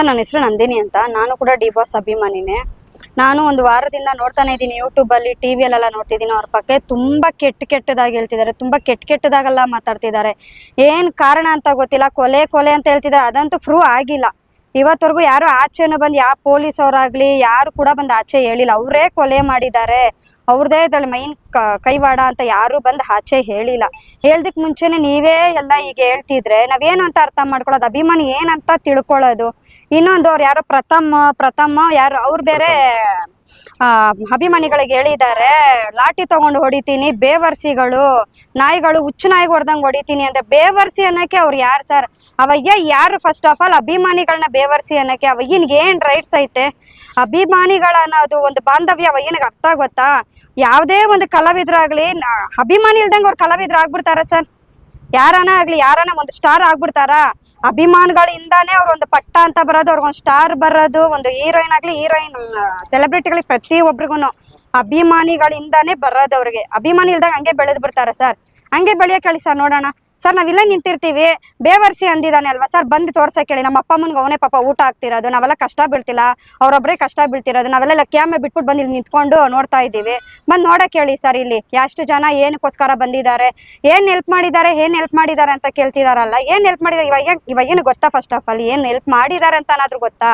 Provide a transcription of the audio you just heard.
Sir, ನನ್ನ ಹೆಸರು ನಂದಿನಿ ಅಂತ. ನಾನು ಕೂಡ ಡಿ ಬಾಸ್ ಅಭಿಮಾನಿನೇ. ನಾನು ಒಂದು ವಾರದಿಂದ ನೋಡ್ತಾನೆ ಇದ್ದೀನಿ. ಯೂಟ್ಯೂಬಲ್ಲಿ ಟಿ ವಿಯಲ್ಲೆಲ್ಲ ನೋಡ್ತಿದ್ದೀನಿ. ಅವ್ರ ಪಕ್ಕ ತುಂಬ ಕೆಟ್ಟ ಕೆಟ್ಟದಾಗಿ ಹೇಳ್ತಿದ್ದಾರೆ. ತುಂಬ ಕೆಟ್ಟ ಕೆಟ್ಟದಾಗೆಲ್ಲ ಮಾತಾಡ್ತಿದ್ದಾರೆ. ಏನು ಕಾರಣ ಅಂತ ಗೊತ್ತಿಲ್ಲ. ಕೊಲೆ ಕೊಲೆ ಅಂತ ಹೇಳ್ತಿದ್ದಾರೆ. ಅದಂತೂ ಫ್ರೂ ಆಗಿಲ್ಲ. ಇವತ್ತವರೆಗೂ ಯಾರು ಆಚೆನೂ ಬಂದು ಯಾವ ಪೊಲೀಸ್ ಅವರಾಗ್ಲಿ ಯಾರು ಕೂಡ ಬಂದು ಆಚೆ ಹೇಳಿಲ್ಲ. ಅವರೇ ಕೊಲೆ ಮಾಡಿದ್ದಾರೆ. ಅವ್ರದೇ ಇದ್ರಲ್ಲಿ ಮೈನ್ ಕೈವಾಡ ಅಂತ ಯಾರು ಬಂದು ಆಚೆ ಹೇಳಿಲ್ಲ. ಹೇಳ್ದಕ್ಕೆ ಮುಂಚೆನೆ ನೀವೇ ಎಲ್ಲ ಈಗ ಹೇಳ್ತಿದ್ರೆ ನಾವೇನು ಅಂತ ಅರ್ಥ ಮಾಡ್ಕೊಳ್ಳೋದು? ಅಭಿಮಾನಿ ಏನಂತ ತಿಳ್ಕೊಳ್ಳೋದು? ಇನ್ನೊಂದು ಅವ್ರು ಯಾರೋ ಪ್ರಥಮ ಪ್ರಥಮ, ಯಾರು ಅವ್ರು ಬೇರೆ ಅಭಿಮಾನಿಗಳಿಗೆ ಹೇಳಿದ್ದಾರೆ, ಲಾಠಿ ತಗೊಂಡು ಹೊಡಿತೀನಿ, ಬೇವರ್ಸಿಗಳು, ನಾಯಿಗಳು, ಹುಚ್ಚು ನಾಯಿಗೆ ಹೊಡೆದಂಗೆ ಹೊಡಿತೀನಿ ಅಂತ ಬೇವರ್ಸಿ ಅನ್ನಕ್ಕೆ ಅವ್ರು ಯಾರು ಸರ್? ಅವಯ್ಯ, ಯಾರು ಫಸ್ಟ್ ಆಫ್ ಆಲ್ ಅಭಿಮಾನಿಗಳನ್ನ ಬೇವರ್ಸಿ ಅನ್ನಕ್ಕೆ, ಅವಯ್ಯನಿಗೆ ಏನು ರೈಟ್ಸ್ ಐತೆ? ಅಭಿಮಾನಿಗಳ ಅನ್ನೋದು ಒಂದು ಬಾಂಧವ್ಯ ಅವಯ್ಯನಿಗೆ ಅರ್ಥ ಗೊತ್ತಾ? ಯಾವುದೇ ಒಂದು ಕಲಾವಿದ್ರಾಗ್ಲಿ ಅಭಿಮಾನಿ ಇಲ್ದಂಗೆ ಅವ್ರು ಕಲಾವಿದ್ರು ಆಗ್ಬಿಡ್ತಾರ ಸರ್? ಯಾರನ ಆಗ್ಲಿ, ಯಾರನ ಒಂದು ಸ್ಟಾರ್ ಆಗ್ಬಿಡ್ತಾರ? ಅಭಿಮಾನಿಗಳಿಂದಾನೇ ಅವ್ರ ಒಂದು ಪಟ್ಟ ಅಂತ ಬರೋದು ಅವ್ರಿಗೊಂದು ಸ್ಟಾರ್ ಬರೋದು, ಒಂದು ಹೀರೋಯಿನ್ ಆಗ್ಲಿ ಹೀರೋಯಿನ್ ಸೆಲೆಬ್ರಿಟಿಗಳಿಗೆ ಪ್ರತಿ ಒಬ್ರಿಗೂ ಅಭಿಮಾನಿಗಳಿಂದಾನೇ ಬರೋದು ಅವ್ರಿಗೆ. ಅಭಿಮಾನಿ ಇಲ್ದಾಗ ಹಂಗೆ ಬೆಳೆದು ಬಿಡ್ತಾರ ಸರ್ ಹಂಗೆ ಹೇಳಿ ಸರ್ ನೋಡೋಣ. ಸರ್, ನಾವಿಲ್ಲೇ ನಿಂತಿರ್ತೀವಿ. ಬೇವರ್ಸಿ ಅಂದಿದ್ದಾನೆ ಅಲ್ವಾ ಸರ್? ಬಂದು ತೋರ್ಸಕ್ಕೆ ಹೇಳಿ ನಮ್ಮ ಅಪ್ಪ ಅಮ್ಮನಿಗೆ ಅವನೇ ಪಾಪ ಊಟ ಆಗ್ತಿರೋದು ನಾವೆಲ್ಲ ಕಷ್ಟ ಬೀಳ್ತಿಲ್ಲ. ಅವ್ರೊಬ್ಬರೇ ಕಷ್ಟ ಬೀಳ್ತಿರೋದು. ನಾವೆಲ್ಲ ಕ್ಯಾಮೆ ಬಿಟ್ಬಿಟ್ಟು ಬಂದು ಇಲ್ಲಿ ನಿಂತ್ಕೊಂಡು ನೋಡ್ತಾ ಇದ್ದೀವಿ. ಬಂದು ನೋಡಕ್ಕೆ ಹೇಳಿ ಸರ್ ಇಲ್ಲಿ. ಎಷ್ಟು ಜನ ಏನಕ್ಕೋಸ್ಕರ ಬಂದಿದ್ದಾರೆ? ಏನು ಹೆಲ್ಪ್ ಮಾಡಿದ್ದಾರೆ? ಏನು ಹೆಲ್ಪ್ ಮಾಡಿದ್ದಾರೆ ಅಂತ ಕೇಳ್ತಿದಾರಲ್ಲ? ಏನು ಹೆಲ್ಪ್ ಮಾಡಿದ್ದಾರೆ? ಇವಾಗ ಇವಾಗ ಏನು ಗೊತ್ತಾ ಫಸ್ಟ್ ಆಫ್ ಆಲ್ ಏನು ಹೆಲ್ಪ್ ಮಾಡಿದ್ದಾರೆ ಅಂತ ಏನಾದರೂ ಗೊತ್ತಾ?